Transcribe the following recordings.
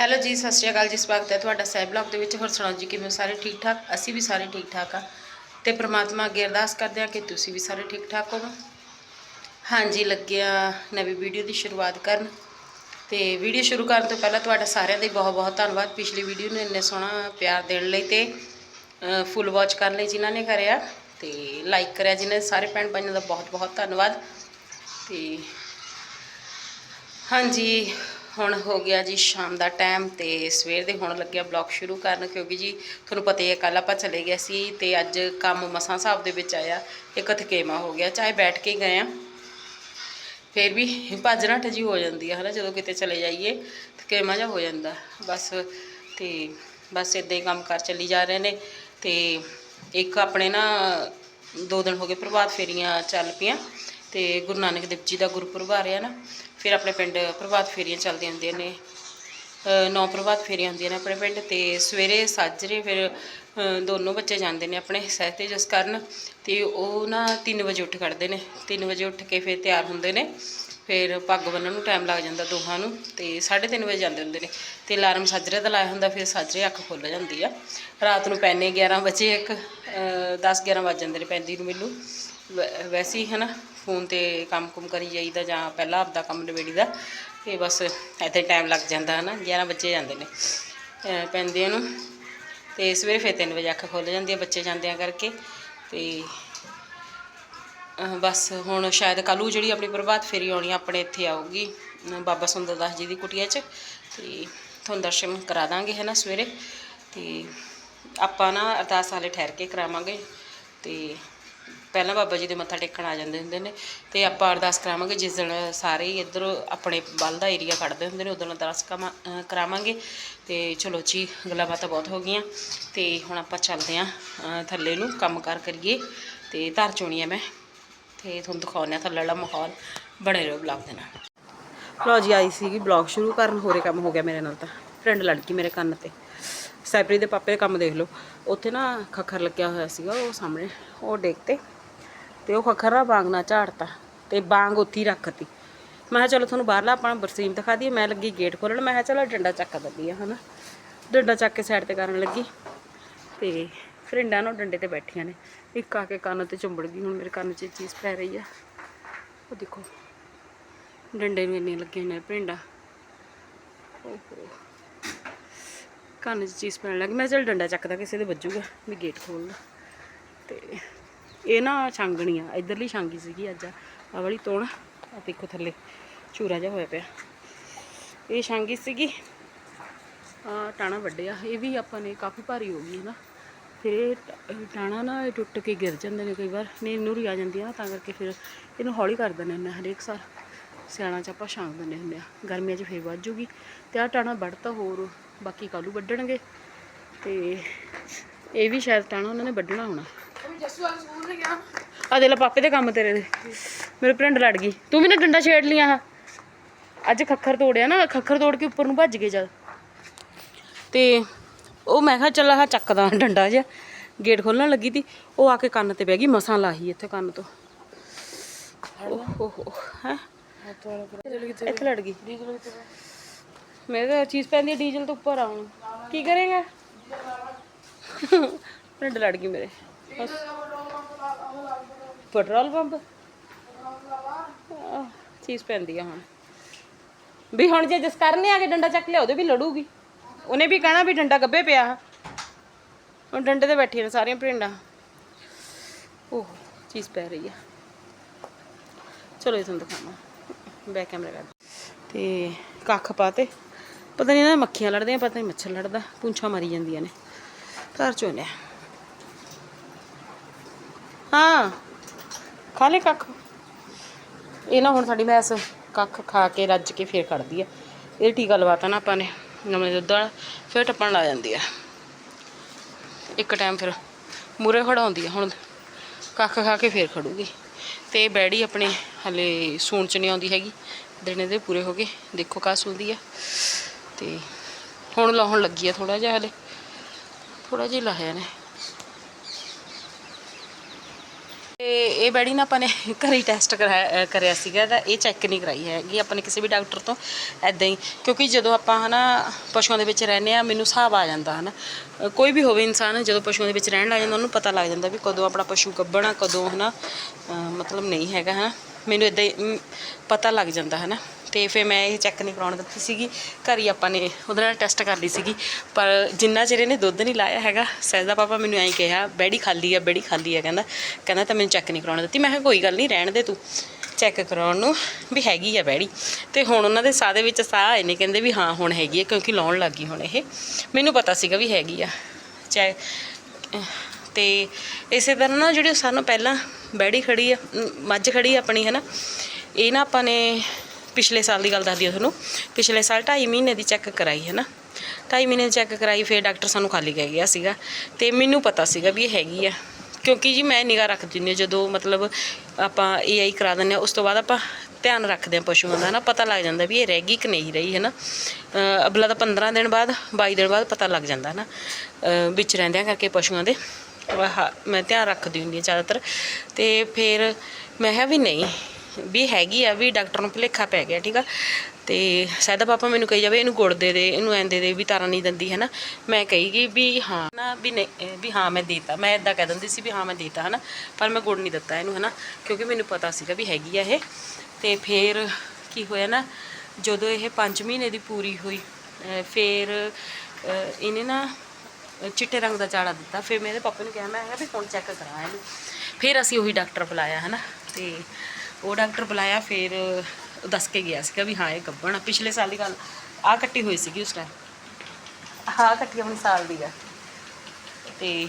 Hello ਜੀ, ਸਤਿ ਸ਼੍ਰੀ ਅਕਾਲ ਜੀ, ਸਵਾਗਤ ਹੈ ਤੁਹਾਡਾ ਸਹਿਬ ਬਲੌਗ ਦੇ ਵਿੱਚ। ਹੋਰ ਸੁਣਾਓ ਜੀ, ਕਿਵੇਂ ਸਾਰੇ ਠੀਕ ਠਾਕ? ਅਸੀਂ ਵੀ ਸਾਰੇ ਠੀਕ ਠਾਕ ਆ। ਤੇ ਪ੍ਰਮਾਤਮਾ ਅੱਗੇ ਅਰਦਾਸ ਕਰਦੇ ਹਾਂ ਕਿ ਤੁਸੀਂ ਵੀ ਸਾਰੇ ਠੀਕ ਠਾਕ ਹੋਵੋ। ਹਾਂਜੀ, ਲੱਗਿਆ ਨਵੀਂ ਵੀਡੀਓ ਦੀ ਸ਼ੁਰੂਆਤ ਕਰਨ। ਤੇ ਵੀਡੀਓ ਸ਼ੁਰੂ ਕਰਨ ਤੋਂ ਪਹਿਲਾਂ ਤੁਹਾਡਾ ਸਾਰਿਆਂ ਦਾ ਹੀ ਬਹੁਤ ਬਹੁਤ ਧੰਨਵਾਦ। ਪਿਛਲੀ ਵੀਡੀਓ ਨੂੰ ਇੰਨੇ ਸੋਹਣਾ ਪਿਆਰ ਦੇਣ ਲਈ ਤੇ ਫੁੱਲ ਵਾਚ ਕਰਨ ਲਈ ਜਿਨ੍ਹਾਂ ਨੇ ਕਰਿਆ। ਤੇ ਲਾਈਕ ਕਰਿਆ ਜਿਨ੍ਹਾਂ ਸਾਰੇ ਭੈਣ ਭਾਈਆਂ ਦਾ ਬਹੁਤ ਬਹੁਤ ਧੰਨਵਾਦ। ਤੇ, ਹਾਂਜੀ ਹੁਣ ਹੋ ਗਿਆ ਜੀ ਸ਼ਾਮ ਦਾ ਟਾਈਮ ਤੇ ਸਵੇਰ ਦੇ ਹੁਣ ਲੱਗਿਆ ਬਲੌਗ ਸ਼ੁਰੂ ਕਰਨ, ਕਿਉਂਕਿ ਜੀ ਤੁਹਾਨੂੰ ਪਤਾ ਹੀ ਹੈ ਕੱਲ ਆਪਾਂ ਚਲੇ ਗਏ ਸੀ ਤੇ ਅੱਜ ਕੰਮ ਮਸਾਂ ਸਾਹਿਬ ਦੇ ਵਿੱਚ ਆਇਆ, ਇੱਕ ਥਕੇਮਾ ਹੋ ਗਿਆ, ਚਾਹੇ ਬੈਠ ਕੇ ਗਏ ਆ ਫਿਰ ਵੀ ਭੱਜ ਨੱਠ ਜੀ ਹੋ ਜਾਂਦੀ ਹੈ ਹਨਾ, ਜਦੋਂ ਕਿਤੇ ਚਲੇ ਜਾਈਏ, ਥਕੇਮਾ ਜਿਹਾ ਹੋ ਜਾਂਦਾ, ਬਸ ਤੇ ਬਸ ਇਦਾਂ ਹੀ ਕੰਮ ਕਰ ਚੱਲੀ ਜਾ ਰਹੇ ਨੇ ਤੇ ਇੱਕ ਆਪਣੇ ਨਾ ਦੋ ਦਿਨ ਹੋ ਗਏ ਪ੍ਰਭਾਤ ਫੇਰੀਆਂ ਚੱਲ ਪਈਆਂ ਤੇ ਗੁਰੂ ਨਾਨਕ ਦੇਵ ਜੀ ਦਾ ਗੁਰਪੁਰਬ ਆ ਰਿਹਾ ਨਾ ਫਿਰ ਆਪਣੇ ਪਿੰਡ ਪ੍ਰਭਾਤ ਫੇਰੀਆਂ ਚੱਲਦੀਆਂ ਹੁੰਦੀਆਂ ਨੇ ਨੌ ਪ੍ਰਭਾਤ ਫੇਰੀਆਂ ਹੁੰਦੀਆਂ ਨੇ ਆਪਣੇ ਪਿੰਡ ਤੇ ਸਵੇਰੇ ਸਾਜਰੇ ਫਿਰ ਦੋਨੋਂ ਬੱਚੇ ਜਾਂਦੇ ਨੇ ਆਪਣੇ ਸਹਿ ਤੇ ਜਸ ਕਰਨ ਤੇ ਉਹ ਨਾ 3 ਵਜੇ ਉੱਠ ਖੜਦੇ ਨੇ 3 ਵਜੇ ਉੱਠ ਕੇ ਫਿਰ ਤਿਆਰ ਹੁੰਦੇ ਨੇ, ਫਿਰ ਪੱਗ ਬੰਨਣ ਨੂੰ ਟਾਈਮ ਲੱਗ ਜਾਂਦਾ ਦੋਹਾਂ ਨੂੰ ਤੇ 3:30 ਵਜੇ ਜਾਂਦੇ ਹੁੰਦੇ ਨੇ ਤੇ ਅਲਾਰਮ ਸਾਜਰੇ ਦਾ ਲਾਇਆ ਹੁੰਦਾ, ਫਿਰ ਸਾਜਰੇ ਅੱਖ ਖੁੱਲ ਜਾਂਦੀ ਆ, ਰਾਤ ਨੂੰ ਪੈਨੇ 11 ਵਜੇ ਇੱਕ 10 11 ਵੱਜ ਜਾਂਦੇ ਨੇ ਪੈਂਦੀ ਨੂੰ ਮੈਨੂੰ, ਵੈ- ਵੈਸੇ ਹੀ ਹਨਾ ਫੋਨ ਤੇ ਕੰਮ ਕੁਮ ਕਰੀ ਜਾਈਦਾ ਜਾਂ ਪਹਿਲਾਂ ਆਪਦਾ ਕੰਮ ਨਿਬੇੜੀਦਾ, ਤੇ ਬਸ ਇੱਥੇ ਟਾਈਮ ਲੱਗ ਜਾਂਦਾ ਹਨਾ 11 ਵਜੇ ਜਾਂਦੇ ਨੇ, ਅਹ ਨੂੰ, ਤੇ ਸਵੇਰੇ ਫਿਰ 3 ਵਜੇ ਅੱਖ ਖੁੱਲ ਜਾਂਦੀ ਹੈ ਬੱਚੇ ਜਾਂਦਿਆਂ ਕਰਕੇ, ਤੇ ਬਸ ਹੁਣ ਸ਼ਾਇਦ ਕੱਲ੍ਹ ਜਿਹੜੀ ਆਪਣੀ ਪ੍ਰਭਾਤ ਫੇਰੀ ਆਉਣੀ ਆਪਣੇ ਇੱਥੇ ਆਊਗੀ ਬਾਬਾ ਸੁੰਦਰ ਦਾਸ ਜੀ ਦੀ ਕੁਟੀਆ 'ਚ, ਤੇ ਤੁਹਾਨੂੰ ਦਰਸ਼ਨ ਕਰਾ ਦਾਂਗੇ ਹੈ ਨਾ ਸਵੇਰੇ, ਤੇ ਆਪਾਂ ਨਾ ਅਰਦਾਸ ਵਾਲੇ ਠਹਿਰ ਕੇ ਕਰਾਵਾਂਗੇ, ਤੇ ਪਹਿਲਾਂ ਬਾਬਾ ਜੀ ਦੇ ਮੱਥਾ ਟੇਕਣ ਆ ਜਾਂਦੇ ਹੁੰਦੇ ਨੇ ਤੇ ਆਪਾਂ ਅਰਦਾਸ ਕਰਾਵਾਂਗੇ, ਜਿਸ ਦਿਨ ਸਾਰੇ ਹੀ ਇੱਧਰ ਆਪਣੇ ਬਲ ਦਾ ਏਰੀਆ ਕੱਢਦੇ ਹੁੰਦੇ ਨੇ, ਉਦੋਂ ਅਰਦਾਸ ਕਮਾ- ਕਰਾਵਾਂਗੇ। ਤੇ ਚਲੋ ਜੀ, ਗੱਲਾਂ ਬਾਤਾਂ ਬਹੁਤ ਹੋ ਗਈਆਂ। ਤੇ ਹੁਣ ਆਪਾਂ ਚੱਲਦੇ ਆਂ ਥੱਲੇ ਨੂੰ ਕੰਮ ਕਾਰ ਕਰੀਏ। ਤੇ ਧਰ ਚੋਣੀ ਆ ਮੈਂ। ਤੇ ਤੁਹਾਨੂੰ ਦਿਖਾਉਂਦੇ ਆ ਥੱਲੇ ਵਾਲਾ ਮਾਹੌਲ। ਬਣੇ ਰਹੋ ਬਲੌਗ ਦੇ ਨਾਲ। ਲਓ ਜੀ, ਆਈ ਸੀਗੀ ਬਲੌਗ ਸ਼ੁਰੂ ਕਰਨ। ਹੋਰੇ ਕੰਮ ਹੋ ਗਿਆ ਮੇਰੇ ਨਾਲ ਤਾਂ। ਫਰੈਂਡ ਲੜਕੀ ਮੇਰੇ ਕੰਨ ਤੇ। ਸਾਈਪਰੀ ਦੇ ਪਾਪੇ ਦਾ ਕੰਮ ਦੇਖ ਲਓ। ਉੱਥੇ ਨਾ ਖੱਖਰ ਲੱਗਿਆ ਹੋਇਆ ਸੀਗਾ, ਉਹ ਸਾਹਮਣੇ। ਉਹ ਡੇਕ ਤੇ ਤੇ ਉਹ ਖੱਖਰਾ ਬਾਂਗ ਨਾਲ ਝਾੜਤਾ ਤੇ ਬਾਂਗ ਉੱਥੇ ਹੀ ਰੱਖਤੀ। ਮੈਂ ਕਿਹਾ ਚਲੋ ਤੁਹਾਨੂੰ ਬਾਹਰਲਾ ਆਪਣਾ ਬਰਸੀਮ ਦਿਖਾ ਦਈਏ। ਮੈਂ ਲੱਗੀ ਗੇਟ ਖੋਲਣ। ਮੈਂ ਕਿਹਾ ਚਲੋ ਡੰਡਾ ਚੱਕ ਦਿੰਦੀ ਆ, ਹਨਾ? ਡੰਡਾ ਚੱਕ ਕੇ ਸਾਈਡ ਤੇ ਕਰਨ ਲੱਗੀ ਤੇ ਫਰਿੰਡਾਂ ਨੂੰ ਡੰਡੇ ਤੇ ਬੈਠੀਆਂ ਨੇ। ਇੱਕ ਆ ਕੇ ਕੰਨ ਤੇ ਚੁੰਬੜ ਗਈ, ਹੁਣ ਮੇਰੇ ਕੰਨ 'ਚ ਚੀਜ਼ ਪੈ ਰਹੀ ਆ। ਉਹ ਦੇਖੋ, ਡੰਡੇ ਨੂੰ ਇੰਨੀਆਂ ਲੱਗੀਆਂ ਨੇ ਭਿੰਡਾ ਓਹੋ। ਕੰਨ 'ਚ ਚੀਜ਼ ਪੈਣ ਲੱਗੀ ਮੈਂ ਚਲ ਡੰਡਾ ਚੱਕਦਾ ਕਿਸੇ ਦੇ ਵੱਜੂਗਾ। ਵੀ ਗੇਟ ਖੋਲ੍ਹ ਤੇ ਇਹ ਨਾ ਛਾਂਗਣੀ ਆ, ਇਧਰਲੀ ਛਾਂਗੀ ਸੀਗੀ ਅੱਜ। ਆ ਵਾਲੀ ਤੋਣ ਆ ਦੇਖੋ ਥੱਲੇ, ਚੂਰਾ ਜਿਹਾ ਹੋਇਆ ਪਿਆ। ਇਹ ਛਾਂਗੀ ਸੀਗੀ। ਆ ਟਾਣਾ ਵੱਡਿਆ ਇਹ ਵੀ ਆਪਾਂ ਨੇ ਕਾਫੀ ਭਾਰੀ ਹੋ ਗਈ ਹੈ ਨਾ। ਫਿਰ ਇਹ ਟਾਣਾ ਨਾ, ਇਹ ਟੁੱਟ ਕੇ ਗਿਰ ਜਾਂਦੇ ਨੇ ਕਈ ਵਾਰ, ਨੀਂਦ ਨੂਰੀ ਆ ਜਾਂਦੀ ਆ ਨਾ ਤਾਂ ਕਰਕੇ ਫਿਰ ਇਹਨੂੰ ਹੌਲੀ ਕਰ ਦਿੰਦੇ ਹੁੰਦੇ ਹਾਂ ਹਰੇਕ ਸਾਲ। ਸਿਆਣਾ ਚ ਆਪਾਂ ਛਾਂਗ ਦਿੰਦੇ ਹੁੰਦੇ ਆ, ਗਰਮੀਆਂ 'ਚ ਫੇਰ ਵੱਧ ਜੂਗੀ। ਤੇ ਆ ਟਾਣਾ ਵੱਢਤਾ ਹੋਰ, ਬਾਕੀ ਕਾਲੂ ਵੱਢਣਗੇ। ਤੇ ਇਹ ਵੀ ਸ਼ਾਇਦ ਟਾਣਾ ਉਹਨਾਂ ਨੇ ਵੱਢਣਾ ਹੋਣਾ। ਆ ਦੇ ਲੈ ਪਾਪੇ ਦੇ ਕੰਮ ਤੇਰੇ ਦੇ। ਮੇਰੇ ਫਰੈਂਡ ਲੜ ਗਈ। ਤੂੰ ਵੀ ਨਾ ਡੰਡਾ ਛੇੜ ਲਿਆ ਆ ਅੱਜ ਖੱਖਰ ਤੋੜਿਆ ਨਾ, ਖੱਖਰ ਤੋੜ ਕੇ ਉੱਪਰ ਨੂੰ ਭੱਜ ਗਏ ਜਦ ਤੇ ਉਹ ਮੈਂ ਕਿਹਾ ਚੱਲ ਆਹ ਚੱਕਦਾ ਡੰਡਾ ਜਿਹਾ। ਗੇਟ ਖੋਲਣ ਲੱਗੀ ਤੀ। ਉਹ ਆ ਕੇ ਕੰਨ ਤੇ ਬਹਿ ਗਈ, ਮਸਾਂ ਲਾਹੀ ਇੱਥੇ ਕੰਨ ਤੋਂ। ਓਹੋ ਹੈ? ਇੱਥੇ ਲੜ ਗਈ। ਮੇਰੇ ਤਾਂ ਚੀਜ਼ ਪੈਂਦੀ ਡੀਜ਼ਲ ਤੋਂ ਉੱਪਰ ਆਉਣ। ਕੀ ਕਰੇਗਾ? ਡੰਡ ਲੜ ਗਈ ਮੇਰੇ। ਪੈਟਰੋਲ ਪੰਪ ਚੀਜ਼ ਪੈਂਦੀ ਆ ਹੁਣ। ਵੀ ਹੁਣ ਜੇ ਜਿਸ ਕਰਨੇ ਆ ਕੇ ਡੰਡਾ ਚੱਕ ਲਿਆ, ਉਹਦੇ ਵੀ ਲੜੂਗੀ। ਉਹਨੇ ਵੀ ਕਹਿਣਾ ਵੀ ਡੰਡਾ ਗੱਬੇ ਪਿਆ। ਹੁਣ ਡੰਡੇ ਤੇ ਬੈਠੀਆਂ ਨੇ ਸਾਰੀਆਂ ਭਿੰਡਾਂ। ਉਹ ਚੀਜ਼ ਪੈ ਰਹੀ ਆ। ਚਲੋ ਇਹ ਤੁਹਾਨੂੰ ਦਿਖਾਵਾਂ। ਬੈਕ ਕੈਮਰਾ ਕਰ ਤੇ ਕੱਖ ਪਾਤੇ। ਪਤਾ ਨਹੀਂ ਨਾ ਮੱਖੀਆਂ ਲੜਦੀਆਂ ਪਤਾ ਨਹੀਂ ਮੱਛਰ ਲੜਦਾ। ਪੁੰਛਾਂ ਮਾਰੀ ਜਾਂਦੀਆਂ ਨੇ। ਘਰ ਚੋਂ ਲਿਆ। ਹਾਂ। ਖਾ ਲੈ ਕੱਖ। ਇਹ ਨਾ ਹੁਣ ਸਾਡੀ ਮੈਸ ਕੱਖ ਖਾ ਕੇ ਰੱਜ ਕੇ ਫੇਰ ਕੱਢਦੀ ਆ। ਇਹ ਟੀਕਾ ਲਵਾਤਾ ਨਾ ਆਪਾਂ ਨੇ, ਨਵੇਂ ਦੁੱਧ ਵਾਲਾ, ਫਿਰ ਟੱਪਣ ਲਾ ਜਾਂਦੀ ਆ। ਇੱਕ ਟਾਈਮ ਫਿਰ ਮੂਰੇ ਖੜਾਉਂਦੀ ਆ, ਹੁਣ ਕੱਖ ਖਾ ਕੇ ਫੇਰ ਖੜੂਗੀ। ਤੇ ਬੈੜੀ ਆਪਣੇ ਹਲੇ ਸੂਣ ਚ ਨਹੀਂ ਆਉਂਦੀ ਹੈਗੀ। ਦਿਨੇ ਦੇ ਪੂਰੇ ਹੋ ਗਏ, ਦੇਖੋ ਕਾ ਸੁਲਦੀ ਆ। ਤੇ ਹੁਣ ਲਾਉਣ ਲੱਗੀ ਆ ਥੋੜਾ ਜਿਹਾ ਹਲੇ। ਥੋੜਾ ਜਿਹਾ ਲਾਹਿਆ ਨੇ। ਤੇ ਇਹ ਬੈੜੀ ਨਾ ਆਪਾਂ ਨੇ ਘਰੇ ਟੈਸਟ ਕਰਾਇਆ ਕਰਿਆ ਸੀਗਾ ਤਾਂ ਇਹ ਚੈੱਕ ਨਹੀਂ ਕਰਾਈ ਹੈਗੀ ਆਪਾਂ ਨੇ ਕਿਸੇ ਵੀ ਡਾਕਟਰ ਤੋਂ ਐਦਾਂ ਹੀ ਕਿਉਂਕਿ ਜਦੋਂ ਆਪਾਂ ਹਨਾ ਪਸ਼ੂਆਂ ਦੇ ਵਿੱਚ ਰਹਿੰਦੇ ਆ ਮੈਨੂੰ ਹਿਸਾਬ ਆ ਜਾਂਦਾ ਹਨਾ। ਅ, ਕੋਈ ਵੀ ਹੋਵੇ ਇਨਸਾਨ ਜਦੋਂ ਪਸ਼ੂਆਂ ਦੇ ਵਿੱਚ ਰਹਿਣ ਲੱਗ ਜਾਂਦਾ ਉਹਨੂੰ ਪਤਾ ਲੱਗ ਜਾਂਦਾ ਵੀ ਕਦੋਂ ਆਪਣਾ ਪਸ਼ੂ ਗੱਭਣਾ ਕਦੋਂ ਹਨਾ ਅ, ਮਤਲਬ ਨਹੀਂ ਹੈਗਾ ਹਨਾ। ਮੈਨੂੰ ਇਦਾਂ ਹੀ ਪਤਾ ਲੱਗ ਜਾਂਦਾ ਹਨਾ। ਤੇ ਫਿਰ ਮੈਂ ਇਹ ਚੈੱਕ ਨਹੀਂ ਕਰਾਉਣ ਦਿੱਤੀ ਸੀਗੀ। ਘਰ ਹੀ ਆਪਾਂ ਨੇ ਉਹਦੇ ਨਾਲ ਟੈਸਟ ਕਰ ਲਈ ਸੀਗੀ। ਪਰ ਜਿੰਨਾ ਚਿਰ ਇਹਨੇ ਦੁੱਧ ਨਹੀਂ ਲਾਇਆ ਹੈਗਾ ਸਹਿਜਦਾ ਪਾਪਾ ਮੈਨੂੰ ਐਂ ਕਿਹਾ, ਬੈੜੀ ਖਾਲੀ ਆ, ਬੈੜੀ ਖਾਲੀ ਆ ਕਹਿੰਦਾ। ਕਹਿੰਦਾ ਤਾਂ ਮੈਨੂੰ ਚੈੱਕ ਨਹੀਂ ਕਰਾਉਣ ਦਿੱਤੀ। ਮੈਂ ਕਿਹਾ, ਕੋਈ ਗੱਲ ਨਹੀਂ, ਰਹਿਣ ਦੇ ਤੂੰ। ਚੈੱਕ ਕਰਾਉਣ ਨੂੰ ਵੀ ਹੈਗੀ ਆ ਬੈੜੀ। ਤੇ ਹੁਣ ਉਹਨਾਂ ਦੇ ਸਾਹ ਦੇ ਵਿੱਚ ਸਾਹ ਆਏ ਨੇ ਕਹਿੰਦੇ ਵੀ ਹਾਂ, ਹੁਣ ਹੈਗੀ ਆ, ਕਿਉਂਕਿ ਲਾਉਣ ਲੱਗੀ ਹੁਣ ਇਹ। ਮੈਨੂੰ ਪਤਾ ਸੀਗਾ ਵੀ ਹੈਗੀ ਆ। ਚੈ ਤੇ ਇਸੇ ਤਰ੍ਹਾਂ ਨਾ ਜਿਹੜੀ ਸਾਨੂੰ ਪਹਿਲਾਂ ਬੈੜੀ ਖੜੀ ਆ ਮੱਝ ਖੜੀ ਆਪਣੀ ਹੈ ਨਾ ਇਹ ਨਾ ਆਪਾਂ ਨੇ ਪਿਛਲੇ ਸਾਲ ਦੀ ਗੱਲ ਦੱਸਦੀ ਹਾਂ ਤੁਹਾਨੂੰ। ਪਿਛਲੇ ਸਾਲ 2.5 ਮਹੀਨੇ ਦੀ ਚੈੱਕ ਕਰਾਈ ਹੈ ਨਾ। 2.5 ਮਹੀਨੇ ਦੀ ਚੈੱਕ ਕਰਾਈ, ਫਿਰ ਡਾਕਟਰ ਸਾਨੂੰ ਖਾਲੀ ਕਹਿ ਗਿਆ ਸੀਗਾ। ਤੇ ਮੈਨੂੰ ਪਤਾ ਸੀਗਾ ਵੀ ਇਹ ਹੈਗੀ ਆ। ਕਿਉਂਕਿ ਜੀ ਮੈਂ ਨਿਗਾਹ ਰੱਖਦੀ ਹੁੰਦੀ ਹਾਂ, ਜਦੋਂ ਮਤਲਬ ਆਪਾਂ ਏਆਈ ਕਰਾ ਦਿੰਦੇ ਹਾਂ, ਉਸ ਤੋਂ ਬਾਅਦ ਆਪਾਂ ਧਿਆਨ ਰੱਖਦੇ ਹਾਂ ਪਸ਼ੂਆਂ ਦਾ ਨਾ, ਪਤਾ ਲੱਗ ਜਾਂਦਾ ਵੀ ਇਹ ਰਹਿ ਗਈ ਕਿ ਨਹੀਂ ਰਹੀ ਹੈ ਨਾ। ਅਬਲਾ ਤਾਂ 15 ਦਿਨ ਬਾਅਦ 22 ਦਿਨ ਬਾਅਦ ਪਤਾ ਲੱਗ ਜਾਂਦਾ ਹੈ ਨਾ ਵਿੱਚ ਰਹਿੰਦਿਆਂ ਕਰਕੇ ਪਸ਼ੂਆਂ ਦੇ। ਆਹ ਮੈਂ ਧਿਆਨ ਰੱਖਦੀ ਹੁੰਦੀ ਹਾਂ ਜ਼ਿਆਦਾਤਰ। ਤੇ ਫਿਰ ਮੈਂ ਕਿਹਾ ਵੀ ਨਹੀਂ ਵੀ ਹੈਗੀ ਆ, ਵੀ ਡਾਕਟਰ ਨੂੰ ਭੁਲੇਖਾ ਪੈ ਗਿਆ, ਠੀਕ ਆ? ਤੇ ਸਹਿਦਾ ਪਾਪਾ ਮੈਨੂੰ ਕਹੀ ਜਾਵੇ, ਇਹਨੂੰ ਗੁੜ ਦੇ ਦੇ, ਇਹਨੂੰ ਐਂ ਦੇ ਦੇ, ਵੀ ਤਾਰਾ ਨਹੀਂ ਦਿੰਦੀ ਹੈ ਨਾ ਮੈਂ ਕਹੀਗੀ ਵੀ ਹਾਂ, ਨਾ, ਵੀ ਨਹੀਂ ਵੀ ਹਾਂ, ਮੈਂ ਦੇਤਾ। ਮੈਂ ਇਦਾਂ ਕਹਿ ਦਿੰਦੀ ਸੀ ਵੀ ਹਾਂ, ਮੈਂ ਦੇਤਾ ਹੈ ਨਾ ਪਰ ਮੈਂ ਗੁੜ ਨਹੀਂ ਦਿੱਤਾ ਇਹਨੂੰ ਹੈ ਨਾ ਕਿਉਂਕਿ ਮੈਨੂੰ ਪਤਾ ਸੀਗਾ ਵੀ ਹੈਗੀ ਆ ਇਹ। ਤੇ ਫਿਰ ਕੀ ਹੋਇਆ ਨਾ, ਜਦੋਂ ਇਹ 5 ਮਹੀਨੇ ਦੀ ਪੂਰੀ ਹੋਈ, ਅਹ ਫਿਰ ਇਹਨੇ ਨਾ ਚਿੱਟੇ ਰੰਗ ਦਾ ਚਾੜਾ ਦਿੱਤਾ। ਫਿਰ ਮੇਰੇ ਪਾਪਾ ਨੂੰ ਕਿਹਾ, ਮੈਂ ਕਿਹਾ ਵੀ ਹੁਣ ਚੈੱਕ ਕਰਾ ਇਹਨੂੰ। ਫਿਰ ਅਸੀਂ ਉਹੀ ਡਾਕਟਰ ਬੁਲਾਇਆ ਹੈ ਨਾ ਤੇ ਉਹ ਡਾਕਟਰ ਬੁਲਾਇਆ ਫਿਰ ਉਹ ਦੱਸ ਕੇ ਗਿਆ ਸੀਗਾ ਵੀ ਹਾਂ ਇਹ ਗੱਭਣ ਆ। ਪਿਛਲੇ ਸਾਲ ਦੀ ਗੱਲ ਆ ਕੱਟੀ ਹੋਈ ਸੀਗੀ ਉਸ ਟਾਈਮ ਹਾਂ ਕੱਟੀ ਆਪਣੀ ਸਾਲ ਦੀ ਆ। ਤੇ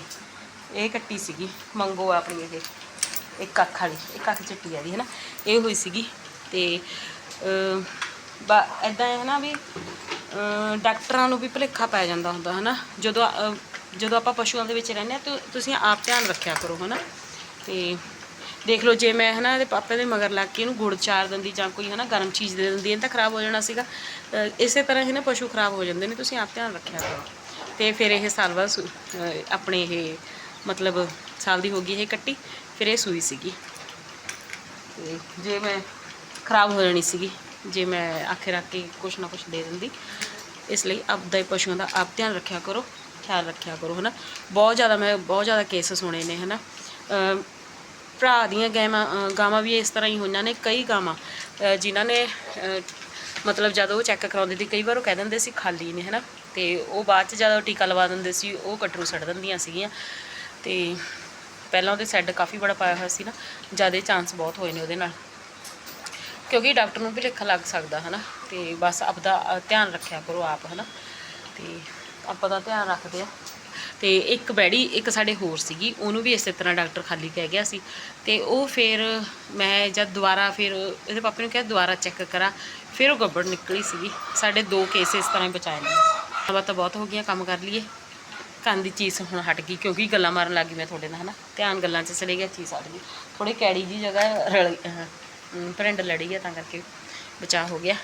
ਇਹ ਕੱਟੀ ਸੀਗੀ ਮੰਗੋ ਆ ਆਪਣੀ ਇਹ। ਇੱਕ ਅੱਖ ਵਾਲੀ ਇੱਕ ਅੱਖ ਚਿੱਟੀ ਆ ਦੀ ਹੈ ਨਾ ਇਹ ਹੋਈ ਸੀਗੀ ਤੇ ਬਾ ਇਦਾਂ ਹੈ ਨਾ ਵੀ ਡਾਕਟਰਾਂ ਨੂੰ ਵੀ ਭੁਲੇਖਾ ਪੈ ਜਾਂਦਾ ਹੁੰਦਾ ਹੈ ਨਾ ਜਦੋਂ ਜਦੋਂ ਆਪਾਂ ਪਸ਼ੂਆਂ ਦੇ ਵਿੱਚ ਰਹਿੰਦੇ ਆ ਤਾਂ ਤੁਸੀਂ ਆਪ ਧਿਆਨ ਰੱਖਿਆ ਕਰੋ ਹੈ ਨਾ ਤੇ ਦੇਖ ਲਓ ਜੇ ਮੈਂ ਹਨਾ ਇਹਦੇ ਪਾਪੇ ਦੇ ਮਗਰ ਲੱਗ ਕੇ ਇਹਨੂੰ ਗੁੜ ਚਾਰ ਦਿੰਦੀ ਜਾਂ ਕੋਈ ਹਨਾ ਗਰਮ ਚੀਜ਼ ਦੇ ਦਿੰਦੀ, ਇਹ ਤਾਂ ਖਰਾਬ ਹੋ ਜਾਣਾ ਸੀਗਾ। ਇਸੇ ਤਰ੍ਹਾਂ ਹੀ ਨਾ ਪਸ਼ੂ ਖਰਾਬ ਹੋ ਜਾਂਦੇ ਨੇ, ਤੁਸੀਂ ਆਪ ਧਿਆਨ ਰੱਖਿਆ ਕਰੋ। ਤੇ ਫਿਰ ਇਹ ਸਾਲ ਬਾਅਦ ਸੂ- ਆਪਣੇ ਇਹ ਮਤਲਬ ਸਾਲ ਦੀ ਹੋ ਗਈ ਇਹ ਕੱਟੀ, ਫਿਰ ਇਹ ਸੂਈ ਸੀਗੀ। ਤੇ ਜੇ ਮੈਂ ਖਰਾਬ ਹੋ ਜਾਣੀ ਸੀਗੀ, ਜੇ ਮੈਂ ਆਖੇ ਰੱਖ ਕੇ ਕੁਛ ਨਾ ਕੁਛ ਦੇ ਦਿੰਦੀ, ਇਸ ਲਈ ਆਪਦਾ ਹੀ ਪਸ਼ੂਆਂ ਦਾ ਆਪ ਧਿਆਨ ਰੱਖਿਆ ਕਰੋ, ਖਿਆਲ ਰੱਖਿਆ ਕਰੋ ਹਨਾ। ਬਹੁਤ ਜ਼ਿਆਦਾ ਮੈਂ, ਬਹੁਤ ਜ਼ਿਆਦਾ ਕੇਸ ਸੁਣੇ ਨੇ ਹਨਾ। ਅਮ ਭਰਾ ਦੀਆਂ ਗਾਵਾਂ ਗਾਵਾਂ ਵੀ ਇਸ ਤਰ੍ਹਾਂ ਹੀ ਹੋਈਆਂ ਨੇ, ਕਈ ਗਾਵਾਂ ਜਿਨ੍ਹਾਂ ਨੇ ਮਤਲਬ ਜਦੋਂ ਉਹ ਚੈੱਕ ਕਰਾਉਂਦੇ ਸੀ, ਕਈ ਵਾਰ ਉਹ ਕਹਿ ਦਿੰਦੇ ਸੀ ਖਾਲੀ ਨੇ, ਹਨਾ? ਤੇ ਉਹ ਬਾਅਦ ਚ ਜਦੋਂ ਟੀਕਾ ਲਵਾ ਦਿੰਦੇ ਸੀ, ਉਹ ਕਟਰੂ ਛੱਡ ਦਿੰਦੀਆਂ ਸੀਗੀਆਂ। ਤੇ ਪਹਿਲਾਂ ਉਹਦੇ ਸੈੱਡ ਕਾਫੀ ਬੜਾ ਪਾਇਆ ਹੋਇਆ ਸੀ ਨਾ, ਜ਼ਿਆਦਾ ਚਾਂਸ ਬਹੁਤ ਹੋਏ ਨੇ ਉਹਦੇ ਨਾਲ। ਕਿਉਂਕਿ ਡਾਕਟਰ ਨੂੰ ਵੀ ਲੇਖਾ ਲੱਗ ਸਕਦਾ, ਹਨਾ? ਤੇ ਬਸ ਆਪਦਾ ਧਿਆਨ ਰੱਖਿਆ ਕਰੋ ਆਪ, ਹਨਾ? ਤੇ ਆਪਾਂ ਦਾ ਧਿਆਨ ਰੱਖਦੇ ਆ। ਤੇ ਇੱਕ ਬੈੜੀ, ਇੱਕ ਸਾਡੇ ਹੋਰ ਸੀਗੀ, ਉਹਨੂੰ ਵੀ ਇਸੇ ਤਰ੍ਹਾਂ ਡਾਕਟਰ ਖਾਲੀ ਕਹਿ ਗਿਆ ਸੀ। ਤੇ ਉਹ ਫਿਰ ਮੈਂ ਜਦ ਦੁਬਾਰਾ ਫਿਰ ਇਹਦੇ ਪਾਪੇ ਨੂੰ ਕਿਹਾ, ਦੁਬਾਰਾ ਚੈੱਕ ਕਰਾ, ਫਿਰ ਉਹ ਗੱਬੜ ਨਿਕਲੀ ਸੀਗੀ। ਸਾਡੇ ਦੋ ਕੇਸ ਇਸ ਤਰ੍ਹਾਂ ਹੀ ਬਚਾਏ ਨੇ। ਗੱਲਾਂ ਤਾਂ ਬਹੁਤ ਹੋ ਗਈਆਂ, ਕੰਮ ਕਰ ਲਈਏ। ਕੰਨ ਦੀ ਚੀਜ਼ ਹੁਣ ਹਟ ਗਈ, ਕਿਉਂਕਿ ਗੱਲਾਂ ਮਾਰਨ ਲੱਗੀ ਮੈਂ ਤੁਹਾਡੇ ਨਾਲ, ਹਨਾ? ਧਿਆਨ ਗੱਲਾਂ 'ਚ ਚਲੇ ਗਿਆ ਚੀਜ਼ ਹਟ ਗਈ। ਥੋੜੀ ਕੈੜੀ ਜੀ ਜਗ੍ਹਾ ਰਲ ਭਰਿੰਡ ਲੜੀ ਆ, ਤਾਂ ਕਰਕੇ ਬਚਾਅ ਹੋ ਗਿਆ।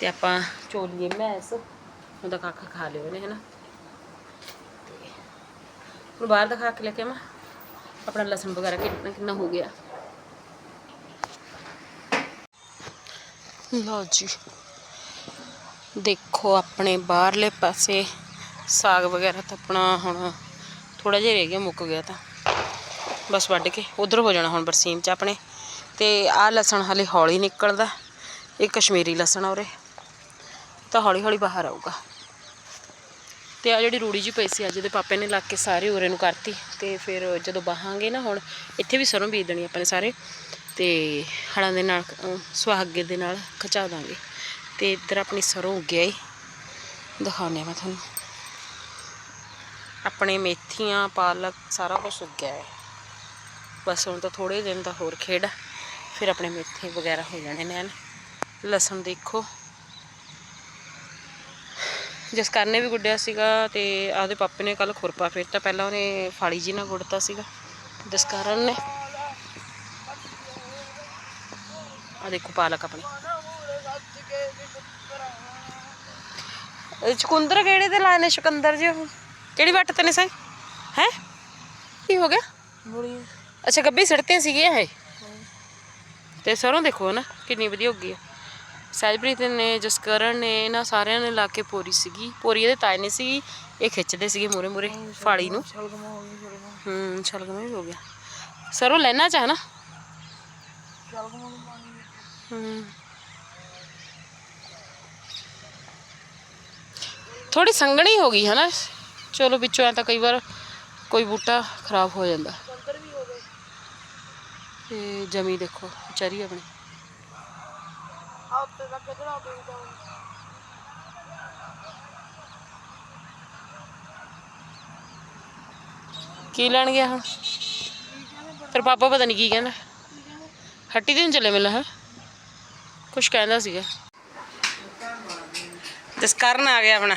ਤੇ ਆਪਾਂ ਚੋਲੀਏ ਮੈਸ, ਉਹਦਾ ਕੱਖ ਖਾ ਲਿਓ ਨੇ ਹਨਾ? ਹੁਣ ਬਾਹਰ ਦਿਖਾ ਕੇ ਲੈ ਕੇ ਆਵਾਂ। ਆਪਣਾ ਲਸਣ ਵਗੈਰਾ ਕਿੰਨਾ ਕਿੰਨਾ ਹੋ ਗਿਆ। ਲਓ ਜੀ। ਦੇਖੋ ਆਪਣੇ ਬਾਹਰਲੇ ਪਾਸੇ ਸਾਗ ਵਗੈਰਾ ਤਾਂ ਆਪਣਾ ਹੁਣ ਥੋੜਾ ਜਿਹਾ ਰਹਿ ਗਿਆ, ਮੁੱਕ ਗਿਆ ਤਾਂ। ਬਸ ਵੱਢ ਕੇ ਉਧਰ ਹੋ ਜਾਣਾ ਹੁਣ ਬਰਸੀਮ ਚ ਆਪਣੇ। ਤੇ ਆਹ ਲਸਣ ਹਲੇ ਹੌਲੀ ਨਿਕਲਦਾ। ਇਹ ਕਸ਼ਮੀਰੀ ਲਸਣ ਆ ਉਰੇ। ਤਾਂ ਹੌਲੀ ਹੌਲੀ ਬਾਹਰ ਆਊਗਾ। ਤੇ ਆ ਜਿਹੜੀ ਰੂੜੀ ਜੀ ਪਈ ਸੀ, ਅੱਜ ਦੇ ਪਾਪੇ ਨੇ ਲਾ ਕੇ ਸਾਰੇ ਉਰੇ ਨੂੰ ਕਰਤੀ। ਤੇ ਫਿਰ ਜਦੋਂ ਬਾਹਾਂਗੇ ਨਾ ਹੁਣ, ਇੱਥੇ ਵੀ ਸਰੋਂ ਬੀਜ ਦੇਣੀ ਆਪਾਂ ਨੇ ਸਾਰੇ। ਤੇ ਹੜਾਂ ਦੇ ਨਾਲ ਸੁਹਾਗੇ ਦੇ ਨਾਲ ਖਚਾ ਦਾਂਗੇ। ਤੇ ਇੱਧਰ ਆਪਣੀ ਸਰੋਂ ਉੱਗਿਆ ਈ। ਦਿਖਾਉਂਦੇ ਹਾਂ ਮੈਂ ਤੁਹਾਨੂੰ। ਆਪਣੇ ਮੇਥੀਆਂ, ਪਾਲਕ, ਸਾਰਾ ਕੁਝ ਉੱਗਿਆ ਹੈ ਬਸ ਹੁਣ ਤਾਂ ਥੋੜੇ ਦਿਨ ਦਾ ਹੋਰ ਖੇਡ ਫਿਰ ਆਪਣੇ ਮੇਥੇ ਵਗੈਰਾ ਹੋ ਜਾਣੇ ਨੇ ਲਸਣ ਦੇਖੋ। ਜਿਸ ਕਰਨੇ ਵੀ ਗੁੱਡਿਆ ਸੀਗਾ ਤੇ ਆਪਦੇ ਪਾਪੇ ਨੇ ਕੱਲ ਖੁਰਪਾ ਫੇਰਤਾ। ਪਹਿਲਾਂ ਉਹਨੇ ਫਾਲੀ ਜੀ ਨਾਲ ਗੁੱਡਤਾ ਸੀਗਾ ਜਿਸ ਕਾਰਨ ਨੇ। ਆ ਦੇਖੋ ਪਾਲਕ ਆਪਣੀ। ਚੁਕੰਦਰ ਕਿਹੜੇ ਤੇ ਲਾਏ ਨੇ? ਸ਼ੁਕੰਦਰ ਜੀ ਉਹ। ਕਿਹੜੀ ਵੱਟ ਤੇ ਨੇ ਸਾਈ? ਹੈ? ਕੀ ਹੋ ਗਿਆ? ਅੱਛਾ ਗੱਬੀ ਸੜਤੇ ਸੀਗੀਆਂ ਇਹ? ਤੇ ਸਰੋਂ ਦੇਖੋ ਨਾ ਕਿੰਨੀ ਵਧੀਆ ਉੱਗੀ ਆ। ਸਹਿਜਪ੍ਰੀਤ ਨੇ, ਜਸਕਰਨ ਨੇ, ਇਹਨਾਂ ਸਾਰਿਆਂ ਨੇ ਲਾ ਕੇ ਪੋਰੀ ਸੀਗੀ। ਪੋਰੀ ਇਹਦੇ ਤਾਏ ਨੇ ਸੀ ਇਹ ਖਿੱਚਦੇ ਸੀਗੇ ਮੂਰੇ ਮੂਰੇ ਫਾਲੀ ਨੂੰ। ਸ਼ਲਗਮ ਹੋ ਗਈ ਥੋੜੇ ਨਾਲ ਹੂੰ ਛਲਗਮ ਵੀ ਹੋ ਗਿਆ। ਸਰੋਂ ਲੈਣਾ ਚਾਹ ਨਾ? ਸ਼ਲਗਮ ਨੂੰ ਪਾਣੀ ਹੂੰ। ਥੋੜੀ ਸੰਘਣੀ ਹੋ ਗਈ ਹੈ ਨਾ ਚਲੋ ਵਿੱਚੋਂ ਐ ਤਾਂ ਕਈ ਵਾਰ ਕੋਈ ਬੂਟਾ ਖਰਾਬ ਹੋ ਜਾਂਦਾ। ਤੇ ਜਮੀ ਦੇਖੋ, ਵਿਚਾਰੀ ਆਪਣੀ। ਆ ਉੱਤੇ ਤੱਕ ਕਿਧਰ ਆ ਕੀ ਲੈਣ ਗਿਆ ਹੁਣ ਤੇਰਾ ਪਾਪਾ ਪਤਾ ਨਹੀਂ ਕੀ ਕਹਿੰਦਾ। ਹੱਟੀ ਤੇ ਨੀ ਚੱਲੇ ਮਿਲ ਹਾਂ? ਕੁਛ ਕਹਿੰਦਾ ਸੀਗਾ। ਜਸਕਰਨ ਆ ਗਿਆ ਆਪਣਾ।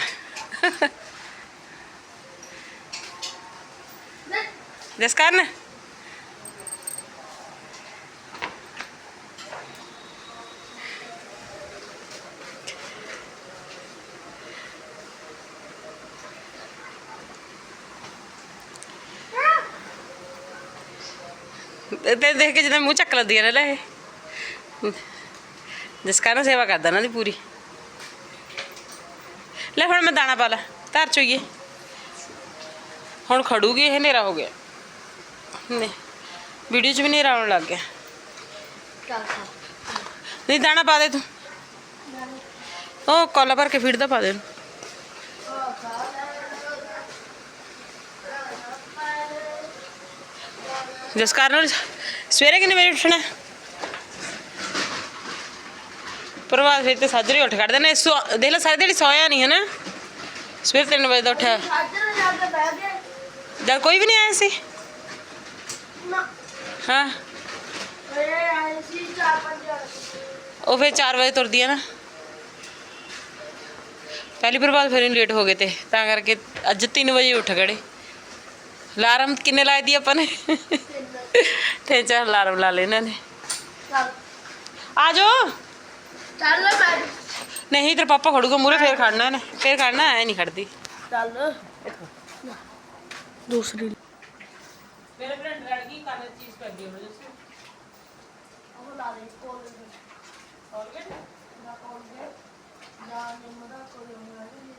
ਜਸਕਰਨ ਤੇ ਦੇਖ ਕੇ ਜਦੋਂ ਮੂੰਹ ਚੱਕ ਲੈਂਦੀ ਆ ਨਾ ਲੈ ਇਹ। ਜਸਕਰਨ ਸੇਵਾ ਕਰਦਾ ਨਾ ਦੀ ਪੂਰੀ। ਲੈ ਹੁਣ ਮੈਂ ਦਾਣਾ ਪਾ ਲਾ, ਧਰ ਚੋਈਏ। ਹੁਣ ਖੜੂਗੀ, ਇਹ ਹਨੇਰਾ ਹੋ ਗਿਆ। ਨੇ ਵੀਡੀਓ 'ਚ ਵੀ ਹਨੇਰਾ ਆਉਣ ਲੱਗ ਗਿਆ। ਨਹੀਂ, ਦਾਣਾ ਪਾ ਦੇ ਤੂੰ। ਉਹ ਕੋਲਾ ਭਰ ਕੇ ਫੀਡ ਦਾ ਪਾ ਦੇ ਇਹਨੂੰ। ਜਸਕਰਨ ਸਵੇਰੇ ਕਿੰਨੇ ਵਜੇ ਉੱਠਣਾ? ਪ੍ਰਭਾਤ ਫਿਰ ਤੇ ਸਾਜਰੇ ਉੱਠ ਖੜਦੇ ਨੇ। ਦੇਖ ਲੈ, ਸਾਰੀ ਦਿਹਾੜੀ ਸੋਇਆ ਨਹੀਂ ਹੈ ਨਾ ਸਵੇਰ 3 ਵਜੇ ਦਾ ਉੱਠਿਆ। ਜਦ ਕੋਈ ਵੀ ਨਹੀਂ ਆਇਆ ਸੀ? ਹਾਂ। ਉਹ ਫਿਰ 4 ਵਜੇ ਤੁਰਦੀ ਆ ਨਾ। ਪਹਿਲੀ ਪ੍ਰਭਾਤ ਫਿਰ ਲੇਟ ਹੋ ਗਏ ਤੇ, ਤਾਂ ਕਰਕੇ ਅੱਜ 3 ਵਜੇ ਉੱਠ ਗੜੇ ਅਲਾਰਮ ਕਿੰਨੇ ਲਾਏ ਦੀ ਆਪਾਂ ਨੇ? ਤੇ ਚਾਰ ਅਲਾਰਮ ਲਾ ਲਏ ਇਹਨਾਂ ਨੇ। ਚੱਲ। ਆ ਜਾਓ ਚੱਲ ਮੈਂ ਨਹੀਂ ਤੇਰਾ ਪਾਪਾ ਖੜੂਗਾ ਮੂਰੇ ਫੇਰ ਖੜਨਾ ਇਹਨੇ। ਫੇਰ ਖੜਨਾ ਐ ਨਹੀਂ ਖੜਦੀ। ਚੱਲ। ਦੂਸਰੀ ਮੇਰੇ ਫਰੈਂਡ ਲੜ ਗਈ ਕਾਲੇ ਚੀਜ਼ ਕਰ ਦਿਓ ਉਹ ਲਾ ਦੇ ਕੋਲ ਦੇ ਨਾ ਕੋਲ ਦੇ। ਨਾ ਨਿੰਮ ਦਾ ਕੋਈ ਹੋਣਾ ਨਹੀਂ।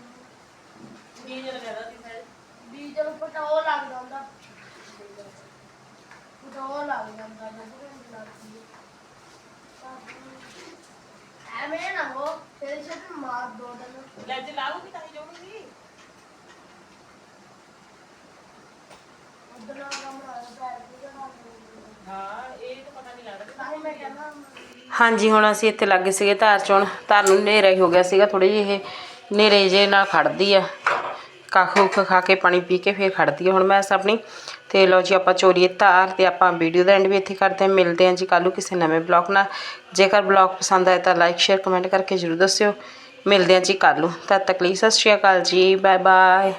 ਡੀਜ਼ਲ ਪਟਾਓ ਲੱਗ ਜਾਂਦਾ ਪਟਾਓ ਲੱਗ ਜਾਂਦਾ ਜਦੋਂ ਲੱਗਦੀ ਹੈ ਐਵੇਂ ਨਾ ਹੋ ਤੇਰੇ ਸਿਰ ਮਾਰ ਦੋ ਦਿਨ ਲੱਜ ਲਾਉਗੀ ਤਾਂ ਹੀ ਜਾਊਗੀ। ਉਧਰ ਨਾ ਕੰਮ ਆ ਪੈਰ ਦੀ ਨਾ। ਹਾਂ ਇਹ ਤਾਂ ਪਤਾ ਨਹੀਂ ਲੱਗਦਾ। ਤਾਂ ਹੀ ਮੈਂ ਕਹਿੰਦਾ ਹਾਂਜੀ ਹੁਣ ਅਸੀਂ ਇੱਥੇ ਲੱਗੇ ਸੀਗੇ ਧਾਰ ਚੋਣ। ਧਾਰ ਨੂੰ ਹਨੇਰਾ ਹੀ ਹੋ ਗਿਆ ਸੀਗਾ ਥੋੜੀ ਜਿਹੀ ਇਹ ਹਨੇਰੇ ਜੇ ਨਾਲ ਖੜਦੀ ਆ। ਕੱਖ ਉੱਖ ਖਾ ਕੇ ਪਾਣੀ ਪੀ ਕੇ ਫਿਰ ਖੜਦੀ ਆ। ਹੁਣ ਮੈਂ ਆਪਣੀ ਤੇ ਲਓ ਜੀ ਆਪਾਂ ਚੋਰੀਏ ਧਾਰ ਤੇ ਆਪਾਂ ਵੀਡੀਓ ਦਾ ਐਂਡ ਵੀ ਇੱਥੇ ਕਰਦੇ ਹਾਂ। ਮਿਲਦੇ ਹਾਂ ਜੀ ਕੱਲ੍ਹ ਨੂੰ ਕਿਸੇ ਨਵੇਂ ਬਲੌਗ ਨਾਲ। ਜੇਕਰ ਬਲੌਗ ਪਸੰਦ ਆਇਆ ਤਾਂ ਲਾਈਕ ਸ਼ੇਅਰ ਕਮੈਂਟ ਕਰਕੇ ਜ਼ਰੂਰ ਦੱਸਿਓ। ਮਿਲਦੇ ਹਾਂ ਜੀ ਕੱਲ੍ਹ ਨੂੰ। ਤਦ ਤੱਕ ਲਈ ਸਤਿ ਸ਼੍ਰੀ ਅਕਾਲ ਜੀ। Bye bye